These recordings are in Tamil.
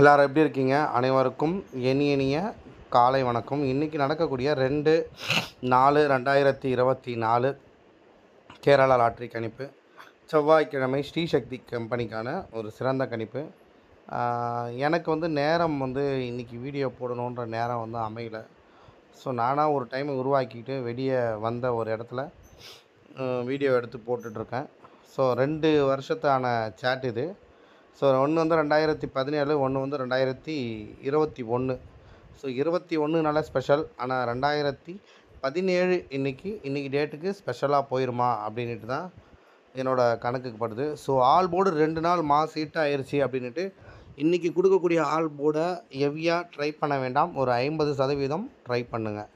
எல்லாரும் எப்படி இருக்கீங்க? அனைவருக்கும் இனி இனிய காலை வணக்கம். இன்றைக்கி நடக்கக்கூடிய ரெண்டு நாலு ரெண்டாயிரத்தி இருபத்தி நாலு கேரளா லாட்ரி கணிப்பு செவ்வாய்க்கிழமை ஸ்ரீசக்தி கம்பெனிக்கான ஒரு சிறந்த கணிப்பு. எனக்கு வந்து நேரம் வந்து இன்றைக்கி வீடியோ போடணுன்ற நேரம் வந்து அமையல. ஸோ நானாக ஒரு டைம் உருவாக்கிட்டு வெளியே வந்த ஒரு இடத்துல வீடியோ எடுத்து போட்டுட்ருக்கேன். ஸோ ரெண்டு வருஷத்தான சேட் இது. ஸோ ஒன்று வந்து ரெண்டாயிரத்தி பதினேழு ஒன்று வந்து ரெண்டாயிரத்தி இருபத்தி ஒன்று ஸோ இருபத்தி ஒன்றுனால ஸ்பெஷல் ஆனால் ரெண்டாயிரத்தி பதினேழு இன்றைக்கி இன்றைக்கி டேட்டுக்கு ஸ்பெஷலாக போயிருமா அப்படின்ட்டு தான் என்னோடய கணக்குக்கு படுது. ஸோ ஆல் போர்டு ரெண்டு நாள் மாஸ் ஹீட் ஆயிடுச்சு அப்படின்ட்டு இன்றைக்கி கொடுக்கக்கூடிய ஆல் போர்டை ஹெவியாக ட்ரை பண்ண வேண்டாம். ஒரு ஐம்பது சதவீதம் ட்ரை பண்ணுங்கள்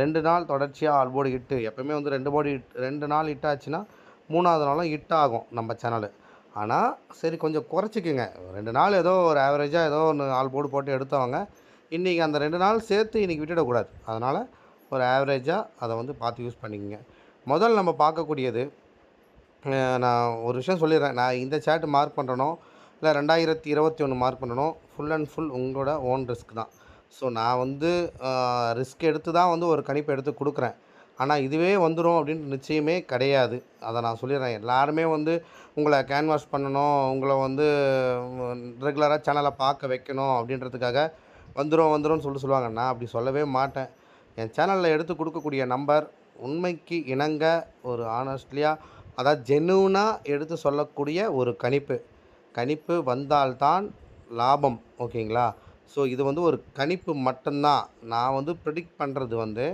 ரெண்டு நாள் தொடர்ச்சியாக ஆல் போர்டு ஹிட்டு எப்போயுமே வந்து ரெண்டு போர்டு ஹிட் ரெண்டு நாள் ஹிட் ஆச்சுன்னா மூணாவது நாளும் ஹிட் ஆகும் நம்ம சேனலு ஆனால் சரி கொஞ்சம் குறைச்சிக்கோங்க. ரெண்டு நாள் ஏதோ ஒரு ஆவரேஜாக ஏதோ ஒன்று ஆள் போர்டு போட்டு எடுத்தவங்க இன்றைக்கி அந்த ரெண்டு நாள் சேர்த்து இன்றைக்கி விட்டுடக்கூடாது. அதனால் ஒரு ஆவரேஜாக அதை வந்து பார்த்து யூஸ் பண்ணிக்கங்க. முதல் நம்ம பார்க்கக்கூடியது நான் ஒரு விஷயம் சொல்லிடுறேன். நான் இந்த சேட்டு மார்க் பண்ணுறனோ இல்லை ரெண்டாயிரத்தி இருபத்தி ஒன்று மார்க் பண்ணணும் ஃபுல் அண்ட் ஃபுல் உங்களோட ஓன் ரிஸ்க் தான். ஸோ நான் வந்து ரிஸ்க் எடுத்து தான் வந்து ஒரு கணிப்பை எடுத்து கொடுக்குறேன். ஆனால் இதுவே வந்துடும் அப்படின்ட்டு நிச்சயமே கிடையாது. அதை நான் சொல்லிடுறேன். எல்லாருமே வந்து உங்களை கேன்வாஸ் பண்ணணும் உங்களை வந்து ரெகுலராக சேனலை பார்க்க வைக்கணும் அப்படின்றதுக்காக வந்துடும் வந்துடும் சொல்லி சொல்லுவாங்க. நான் அப்படி சொல்லவே மாட்டேன். என் சேனலில் எடுத்து கொடுக்கக்கூடிய நம்பர் உண்மைக்கு இணங்க ஒரு ஆனஸ்ட்லியாக அதாவது ஜென்யூனாக எடுத்து சொல்லக்கூடிய ஒரு கணிப்பு. கணிப்பு வந்தால்தான் லாபம் ஓகேங்களா ஸோ இது வந்து ஒரு கணிப்பு மட்டும்தான். நான் வந்து ப்ரிடிக்ட் பண்ணுறது வந்து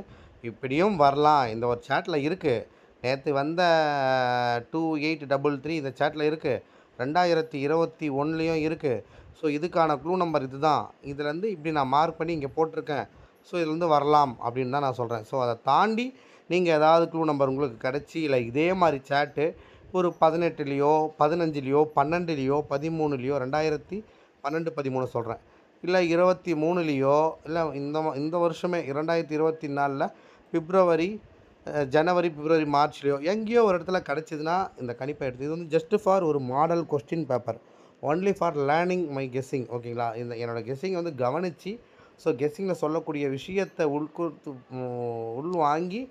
இப்படியும் வரலாம். இந்த ஒரு சேட்டில் இருக்குது நேற்று வந்த டூ எயிட் டபுள் த்ரீ இந்த சேட்டில் இருக்குது ரெண்டாயிரத்தி இருபத்தி ஒன்லேயும் இருக்குது ஸோ இதுக்கான க்ளூ நம்பர் இது தான் இதுலேருந்து இப்படி நான் மார்க் பண்ணி இங்கே போட்டிருக்கேன். ஸோ இதுலேருந்து வரலாம் அப்படின்னு தான் நான் சொல்கிறேன் ஸோ அதை தாண்டி நீங்கள் ஏதாவது க்ளூ நம்பர் உங்களுக்கு கிடச்சி இல்லை இதே மாதிரி சேட்டு ஒரு பதினெட்டுலேயோ பதினஞ்சுலேயோ பன்னெண்டுலேயோ பதிமூணுலேயோ ரெண்டாயிரத்தி பன்னெண்டு பதிமூணு சொல்கிறேன் இல்லை இருபத்தி மூணுலேயோ இல்லை இந்த இந்த வருஷமே இரண்டாயிரத்தி இருபத்தி நாலில் பிப்ரவரி ஜனவரி பிப்ரவரி மார்ச்லேயோ எங்கேயோ ஒரு இடத்துல கிடச்சிதுன்னா இந்த கணிப்பை எடுத்து இது வந்து ஜஸ்ட் ஃபார் ஒரு model question paper only for learning my guessing ஓகேங்களா? இந்த என்னோடய கெஸ்ஸிங் வந்து கவனித்து ஸோ கெஸ்ஸிங்கில் சொல்லக்கூடிய விஷயத்தை உள்கொடுத்து உள் வாங்கி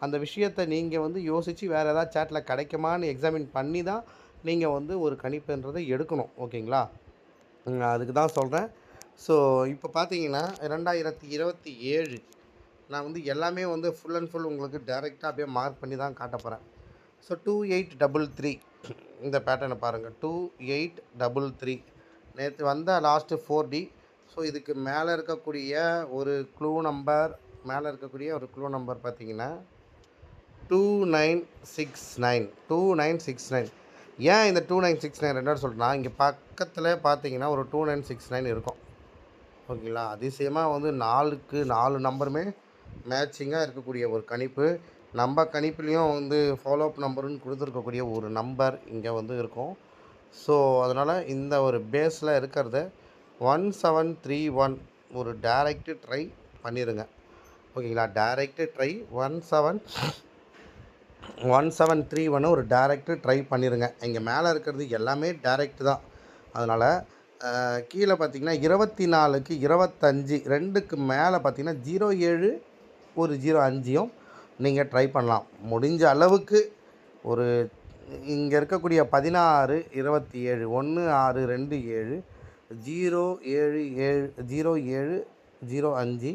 அந்த விஷயத்தை நீங்கள் வந்து யோசித்து வேறு ஏதாவது சேட்டில் கிடைக்குமான்னு எக்ஸாமின் பண்ணி தான் நீங்கள் வந்து ஒரு கணிப்புன்றதை எடுக்கணும் ஓகேங்களா? அதுக்கு தான் சொல்கிறேன் ஸோ இப்போ பார்த்தீங்கன்னா ரெண்டாயிரத்தி இருபத்தி ஏழு நான் வந்து எல்லாமே வந்து ஃபுல் அண்ட் ஃபுல் உங்களுக்கு டைரெக்டாக அப்படியே மார்க் பண்ணி தான் காட்ட போகிறேன் so two eight double three இந்த பேட்டர்னை பாருங்கள் டூ எயிட் டபுள் த்ரீ நேற்று வந்த லாஸ்ட்டு ஃபோர் டி ஸோ இதுக்கு மேலே இருக்கக்கூடிய ஒரு க்ளூ நம்பர் மேலே இருக்கக்கூடிய ஒரு க்ளூ நம்பர் பார்த்தீங்கன்னா two nine six nine two nine six nine ஏன் இந்த டூ நைன் சிக்ஸ் நைன் ரெண்டாவது சொல்கிறேன்னா இங்கே பக்கத்தில் பார்த்தீங்கன்னா ஒரு டூ நைன் சிக்ஸ் நைன் இருக்கும். ஓகேங்களா? அதிசயமாக வந்து நாலுக்கு நாலு நம்பருமே மேட்சிங்காக இருக்கக்கூடிய ஒரு கணிப்பு. நம்ம கணிப்புலேயும் வந்து ஃபாலோ அப் நம்பருன்னு கொடுத்துருக்கக்கூடிய ஒரு நம்பர் இங்கே வந்து இருக்கும். ஸோ அதனால் இந்த ஒரு பேஸில் இருக்கிறத ஒன் செவன் த்ரீ ஒன் ஒரு டேரெக்டு ட்ரை பண்ணிடுங்க ஓகேங்களா? Direct try one seven one seven three ஒன்று ஒரு டேரெக்டு ட்ரை பண்ணிடுங்க இங்கே மேலே இருக்கிறது எல்லாமே டேரெக்ட் தான். அதனால் கீழே பார்த்தீங்கன்னா இருபத்தி நாலுக்கு இருபத்தஞ்சி ரெண்டுக்கு மேலே பார்த்தீங்கன்னா ஜீரோ ஏழு ஒரு ஜீரோ அஞ்சையும் நீங்கள் ட்ரை பண்ணலாம். முடிஞ்ச அளவுக்கு ஒரு இங்கே இருக்கக்கூடிய பதினாறு இருபத்தி ஏழு ஒன்று ஆறு ரெண்டு ஏழு ஜீரோ ஏழு ஏழு ஜீரோ ஏழு ஜீரோ அஞ்சு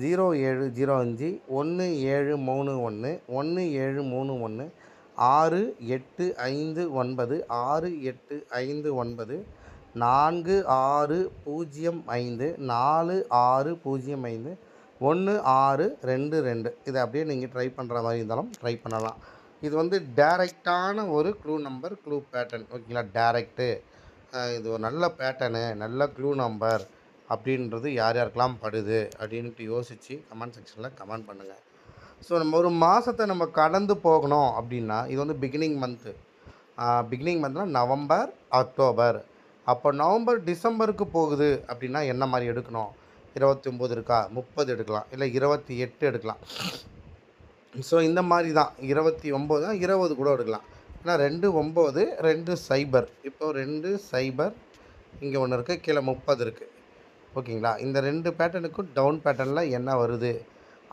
ஜீரோ ஏழு ஜீரோ அஞ்சு ஒன்று ஏழு மூணு ஒன்று ஒன்று ஏழு மூணு ஒன்று ஆறு எட்டு ஐந்து ஒன்பது ஆறு எட்டு ஐந்து ஒன்பது நான்கு ஆறு பூஜ்ஜியம் ஐந்து நாலு ஆறு பூஜ்ஜியம் ஐந்து ஒன்று ஆறு ரெண்டு ரெண்டு. இதை அப்படியே நீங்கள் ட்ரை பண்ணுற மாதிரி இருந்தாலும் ட்ரை பண்ணலாம். இது வந்து டேரெக்டான ஒரு க்ளூ நம்பர் க்ளூ பேட்டர்ன் ஓகேங்களா டேரெக்டு இது ஒரு நல்ல பேட்டர்னு நல்ல க்ளூ நம்பர் அப்படின்றது யார் யாருக்கெல்லாம் படுது அப்படின்ட்டு யோசித்து கமெண்ட் செக்ஷனில் கமெண்ட் பண்ணுங்கள் ஸோ நம்ம ஒரு மாதத்தை நம்ம கடந்து போகணும் அப்படின்னா இது வந்து பிகினிங் மந்த்து பிகினிங் மந்த்னால் நவம்பர் அக்டோபர். அப்போ நவம்பர் டிசம்பருக்கு போகுது அப்படின்னா என்ன மாதிரி எடுக்கணும்? இருபத்தி ஒம்பது இருக்கா? முப்பது எடுக்கலாம். இல்லை இருபத்தி எட்டு எடுக்கலாம். ஸோ இந்த மாதிரி தான். இருபத்தி ஒம்பது தான் இருபது கூட எடுக்கலாம். ஏன்னா ரெண்டு ஒம்பது ரெண்டு சைபர். இப்போ ரெண்டு சைபர் இங்கே ஒன்று இருக்குது கீழே முப்பது இருக்குது ஓகேங்களா? இந்த ரெண்டு பேட்டர்னுக்கும் டவுன் பேட்டர்னில் என்ன வருது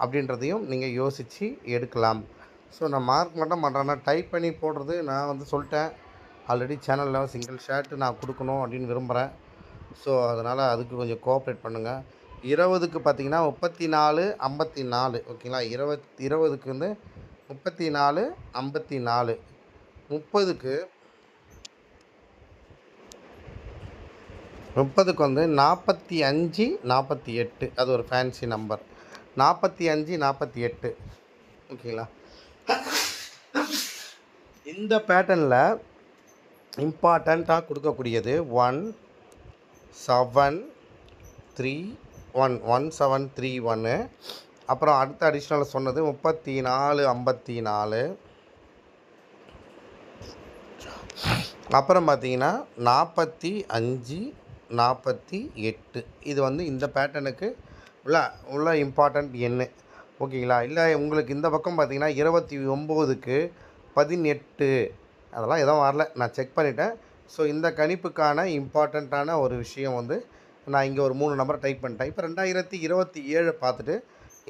அப்படின்றதையும் நீங்கள் யோசித்து எடுக்கலாம். ஸோ நான் மார்க் மட்டும் பண்ணுறேன்னா டைப் பண்ணி போடுறது நான் வந்து சொல்லிட்டேன். ஆல்ரெடி சேனலில் சிங்கிள் ஷர்ட்டு நான் கொடுக்கணும் அப்படின்னு விரும்புகிறேன் ஸோ அதனால் அதுக்கு கொஞ்சம் கோஆப்ரேட் பண்ணுங்கள் இருபதுக்கு பார்த்தீங்கன்னா முப்பத்தி நாலு ஐம்பத்தி நாலு ஓகேங்களா? இருபத் இருபதுக்கு வந்து முப்பத்தி நாலு ஐம்பத்தி நாலு முப்பதுக்கு முப்பதுக்கு வந்து நாற்பத்தி அஞ்சு நாற்பத்தி எட்டு. அது ஒரு ஃபேன்சி நம்பர் நாற்பத்தி அஞ்சு நாற்பத்தி எட்டு. ஓகேங்களா? இந்த பேட்டர்னில் இம்பார்ட்டண்ட்டாக கொடுக்கக்கூடியது one seven three one one seven three ஒன்று அப்புறம் அடுத்த அடிஷ்னலாக சொன்னது முப்பத்தி நாலு ஐம்பத்தி நாலு அப்புறம் பார்த்தீங்கன்னா நாற்பத்தி அஞ்சு நாற்பத்தி எட்டு. இது வந்து இந்த பேட்டர்னுக்கு உள்ள உள்ள இம்பார்ட்டண்ட் எண்ணு ஓகேங்களா? இல்லை உங்களுக்கு இந்த பக்கம் பார்த்தீங்கன்னா இருபத்தி ஒம்போதுக்கு பதினெட்டு. அதெல்லாம் எதுவும் வரல. நான் செக் பண்ணிட்டேன். ஸோ இந்த கணிப்புக்கான இம்பார்ட்டண்ட்டான ஒரு விஷயம் வந்து நான் இங்கே ஒரு மூணு நம்பர் டைப் பண்ணிட்டேன். இப்போ ரெண்டாயிரத்தி இருபத்தி ஏழு பார்த்துட்டு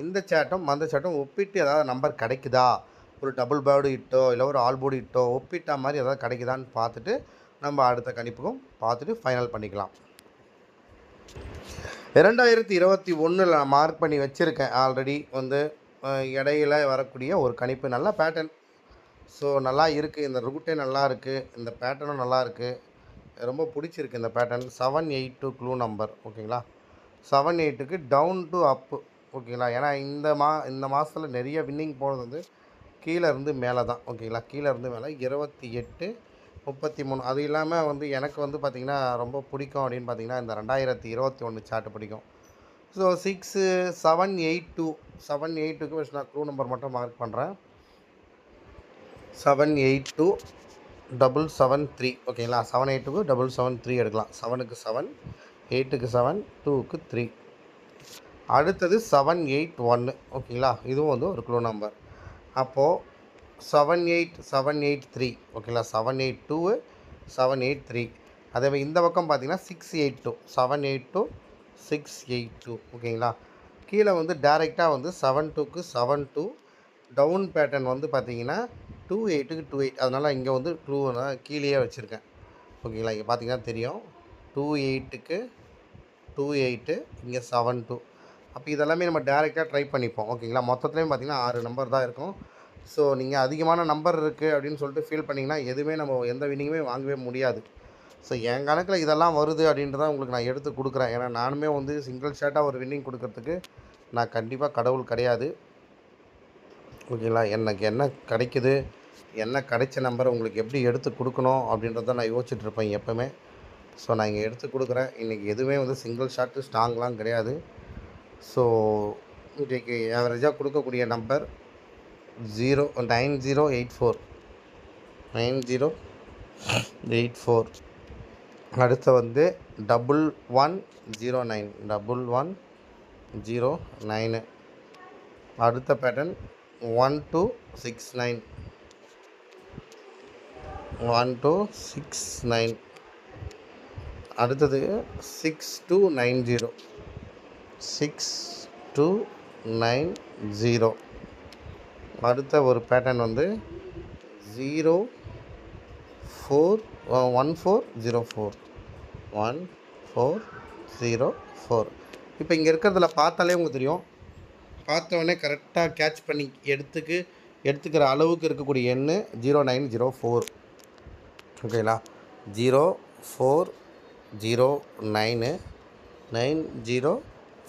இந்த சேட்டும் அந்த சேட்டும் ஒப்பிட்டு ஏதாவது நம்பர் கிடைக்குதா? ஒரு டபுள் பேர்டு இட்டோ இல்லை ஒரு ஆல் போர்டு இட்டோ ஒப்பிட்ட மாதிரி ஏதாவது கிடைக்குதான்னு பார்த்துட்டு நம்ம அடுத்த கணிப்புக்கும் பார்த்துட்டு ஃபைனல் பண்ணிக்கலாம். இரண்டாயிரத்தி இருபத்தி ஒன்றில் நான் மார்க் பண்ணி வச்சுருக்கேன் ஆல்ரெடி வந்து இடையில் இடையில வரக்கூடிய ஒரு கணிப்பு. நல்ல பேட்டர்ன் ஸோ நல்லா இருக்குது இந்த ரூட்டே நல்லா இருக்குது இந்த பேட்டர்னும் நல்லா இருக்குது ரொம்ப பிடிச்சிருக்கு இந்த pattern seven eight two clue number ஓகேங்களா செவன் எயிட்டுக்கு டவுன் டு அப்பு ஓகேங்களா ஏன்னா இந்த மா இந்த மாதத்தில் நிறைய வின்னிங் போனது வந்து கீழே இருந்து மேலே தான் ஓகேங்களா கீழே இருந்து மேலே இருபத்தி எட்டு முப்பத்தி மூணு. அது இல்லாமல் வந்து எனக்கு வந்து பார்த்திங்கன்னா ரொம்ப பிடிக்கும் அப்படின்னு பார்த்தீங்கன்னா இந்த ரெண்டாயிரத்தி இருபத்தி ஒன்று சார்ட்டு பிடிக்கும். So six seven eight two seven eight டூக்கு நான் க்ளூ நம்பர் மட்டும் மார்க் பண்ணுறேன் seven eight two double seven three ஓகேங்களா செவன் எயிட்டுக்கு டபுள் செவன் த்ரீ எடுக்கலாம். செவனுக்கு செவன் எயிட்டுக்கு செவன் டூக்கு த்ரீ அடுத்தது செவன் எயிட் ஒன்று ஓகேங்களா இதுவும் வந்து ஒரு க்ளூ நம்பர் அப்போது seven eight seven eight three ஓகேங்களா seven eight two seven eight three அதே மாதிரி இந்த பக்கம் பார்த்தீங்கன்னா six eight two seven eight two six eight two ஓகேங்களா கீழே வந்து டேரெக்டாக வந்து செவன் டூக்கு செவன் டூ டவுன் பேட்டர்ன் வந்து பார்த்தீங்கன்னா டூ எயிட்டுக்கு டூ எயிட். அதனால் இங்கே வந்து டூ கீழேயே வச்சுருக்கேன். ஓகேங்களா இங்கே பார்த்தீங்கன்னா தெரியும். டூ எயிட்டுக்கு டூ எயிட்டு இங்கே செவன் டூ அப்போ இதெல்லாமே நம்ம டேரெக்டாக ட்ரை பண்ணிப்போம். ஓகேங்களா மொத்தத்துலேயும் பார்த்தீங்கன்னா ஆறு நம்பர் தான் இருக்கும். ஸோ நீங்கள் அதிகமான நம்பர் இருக்குது அப்படின்னு சொல்லிட்டு ஃபீல் பண்ணிங்கன்னா எதுவுமே நம்ம எந்த வினிங்குமே வாங்கவே முடியாது. ஸோ என் கணக்கில் இதெல்லாம் வருது அப்படின்றத உங்களுக்கு நான் எடுத்து கொடுக்குறேன். ஏன்னா நானுமே வந்து சிங்கிள் ஷாட்டாக ஒரு வின்னிங் கொடுக்கறதுக்கு நான் கண்டிப்பாக கடவுள் கிடையாது. ஓகேங்களா? எனக்கு என்ன கிடைக்குது? என்ன கிடைச்ச நம்பர் உங்களுக்கு எப்படி எடுத்து கொடுக்கணும்? அப்படின்றத நான் யோசிச்சுட்ருப்பேன் எப்போவுமே. ஸோ நான் இங்கே எடுத்து கொடுக்குறேன். இன்றைக்கி எதுவுமே வந்து சிங்கிள் ஷாட்டு ஸ்ட்ராங்லாம் கிடையாது. ஸோ இன்றைக்கு ஆவரேஜாக கொடுக்கக்கூடிய number zero nine zero eight four nine zero eight four அடுத்து வந்து double one zero nine double one zero nine அடுத்த pattern one two six nine one two six nine அடுத்தது six two nine zero six two nine zero அடுத்த ஒரு பேட்டர்ன் வந்து zero four one four zero four one four zero four இப்போ இங்கே இருக்கிறதுல பார்த்தாலே உங்களுக்கு தெரியும். பார்த்தோன்னே கரெக்டாக கேட்ச் பண்ணி எடுத்துக்கு எடுத்துக்கிற அளவுக்கு இருக்கக்கூடிய எண் ஜீரோ நைன் ஜீரோ ஃபோர் ஓகேங்களா zero four zero nine nine zero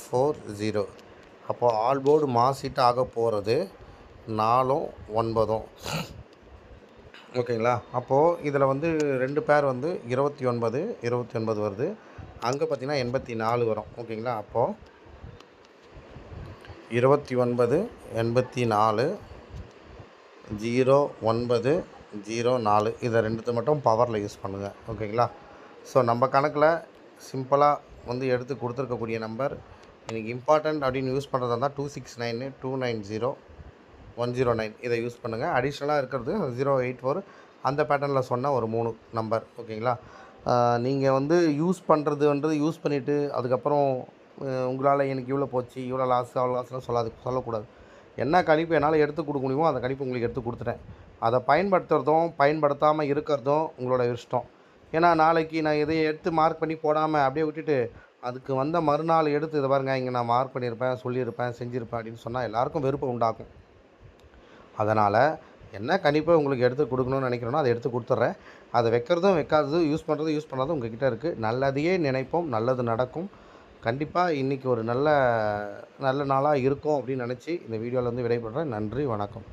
four zero அப்போது ஆல் போர்டு மாசிட்டு ஆக போகிறது நாலும் ஒன்பதும். ஓகேங்களா அப்போது இதில் வந்து ரெண்டு பேர் வந்து இருபத்தி ஒன்பது இருபத்தி ஒன்பது வருது. அங்கே பார்த்தீங்கன்னா எண்பத்தி நாலு வரும். ஓகேங்களா அப்போது இருபத்தி ஒன்பது எண்பத்தி நாலு ஜீரோ ஒன்பது ஜீரோ நாலு. இதை ரெண்டுத்து மட்டும் பவரில் யூஸ் பண்ணுங்கள் ஓகேங்களா? ஸோ நம்ம கணக்கில் சிம்பிளாக வந்து எடுத்து கொடுத்துருக்கக்கூடிய நம்பர் எனக்கு இம்பார்ட்டண்ட் அப்படின்னு யூஸ் பண்ணுறதா இருந்தால் two six nine two nine zero one zero nine இதை யூஸ் பண்ணுங்கள் அடிஷ்னலாக இருக்கிறது ஜீரோ எயிட் ஃபோர் அந்த பேட்டர்னில் சொன்ன ஒரு மூணு நம்பர் ஓகேங்களா? நீங்கள் வந்து யூஸ் பண்ணுறதுன்றது யூஸ் பண்ணிவிட்டு அதுக்கப்புறம் உங்களால் எனக்கு இவ்வளோ போச்சு இவ்வளோ லாஸ் அவ்வளோ லாஸ்லாம் சொல்லாது சொல்லக்கூடாது. என்ன கணிப்பு என்னால் எடுத்து கொடுக்க முடியுமோ அந்த கணிப்பு உங்களுக்கு எடுத்து கொடுத்துட்டேன். அதை பயன்படுத்துகிறதும் பயன்படுத்தாமல் இருக்கிறதும் உங்களோட இஷ்டம். ஏன்னா நாளைக்கு நான் இதை எடுத்து மார்க் பண்ணி போடாமல் அப்படியே விட்டுட்டு அதுக்கு வந்த மறுநாள் எடுத்து இதை பாருங்க இங்கே நான் மார்க் பண்ணியிருப்பேன் சொல்லியிருப்பேன் செஞ்சுருப்பேன் அப்படின்னு சொன்னால் எல்லாருக்கும் வெறுப்பை உண்டாக்கும். அதனால் என்ன கணிப்பை உங்களுக்கு எடுத்து கொடுக்கணும்னு நினைக்கிறேனோ அதை எடுத்து கொடுத்துட்றேன். அதை வைக்கிறதும் வைக்காததும் யூஸ் பண்ணுறதும் யூஸ் பண்ணுறதும் உங்கள் கிட்டே இருக்குது நல்லதையே நினைப்போம் நல்லது நடக்கும். கண்டிப்பாக இன்றைக்கி ஒரு நல்ல நல்ல நாளாக இருக்கும் அப்படின்னு நினச்சி இந்த வீடியோவில் வந்து விடைபெறுறேன். நன்றி வணக்கம்.